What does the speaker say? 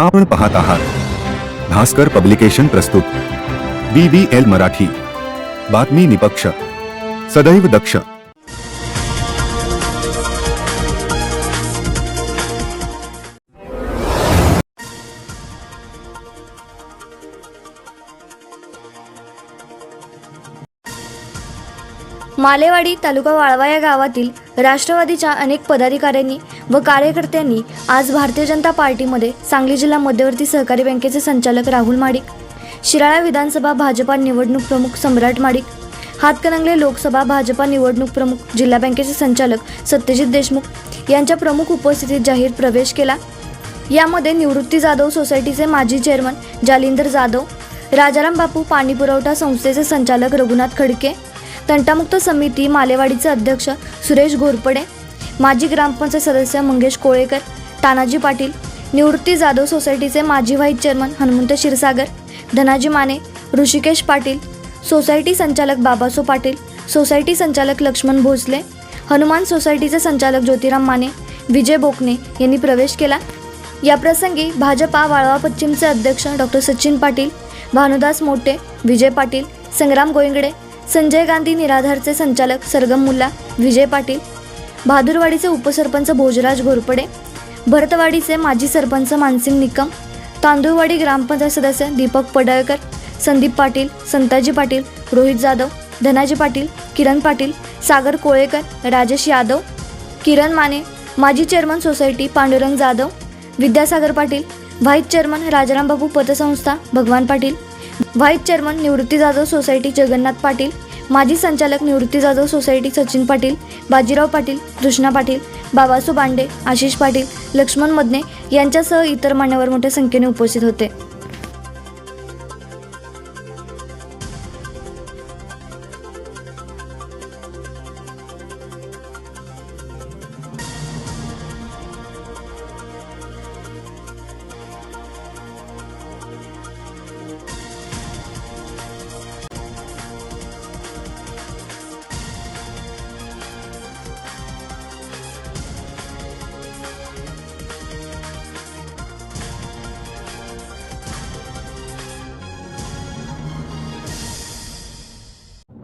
आपण पाहत आहात. भास्कर पब्लिकेशन प्रस्तुत. B B L Marathi. बातमी निपक्ष. सदैव दक्ष. मालेवाडी तालुका वाळवा या गावातील राष्ट्रवादीच्या अनेक पदाधिकाऱ्यांनी व कार्यकर्त्यांनी आज भारतीय जनता पार्टीमध्ये सांगली जिल्हा मध्यवर्ती सहकारी बँकेचे संचालक राहुल माडिक शिराळा विधानसभा भाजपा निवडणूक प्रमुख सम्राट माडिक हातकणंगले लोकसभा भाजपा निवडणूक प्रमुख जिल्हा बँकेचे संचालक सत्यजित देशमुख यांच्या प्रमुख उपस्थितीत जाहीर प्रवेश केला. यामध्ये निवृत्ती जाधव सोसायटीचे माजी चेअरमन जालिंदर जाधव राजाराम बापू पाणी पुरवठा संस्थेचे संचालक रघुनाथ खडके तंटामुक्त समिती मालेवाडीचे अध्यक्ष सुरेश घोरपडे माजी ग्रामपंचायत सदस्य मंगेश कोळेकर तानाजी पाटील निवृत्ती जाधव सोसायटीचे माजी vice chairman Hanumant Kshirsagar Dhanaji Mane Rushikesh Patil society संचालक बाबासो पाटील सोसायटी संचालक लक्ष्मण भोसले हनुमान सोसायटीचे संचालक ज्योतिराम माने विजय बोकणे यांनी प्रवेश केला. याप्रसंगी भाजपा वाळवा पश्चिमचे अध्यक्ष डॉक्टर सचिन पाटील भानुदास मोटे विजय पाटील संग्राम गोयंगडे संजय गांधी निराधारचे संचालक सरगम मुल्ला विजय पाटील बहादूरवाडीचे उपसरपंच भोजराज घोरपडे भरतवाडीचे माजी सरपंच मानसिंग निकम तांदूळवाडी ग्रामपंचायत सदस्य दीपक पडळकर संदीप पाटील संताजी पाटील रोहित जाधव धनाजी पाटील किरण पाटील सागर कोळेकर राजेश यादव किरण माने माजी chairman society Pandurang Jadhav Vidyasagar Patil vice chairman Rajarambapu पतसंस्था Bhagwan Patil vice chairman Nivrutti Jadhav society Jagannath Patil माजी संचालक निवृत्ती जाधव सोसायटी सचिन पाटील बाजीराव पाटील कृष्णा पाटील बाबासू बांडे आशिष पाटील लक्ष्मण मदने यांच्यासह इतर मान्यवर मोठ्या संख्येने उपस्थित होते.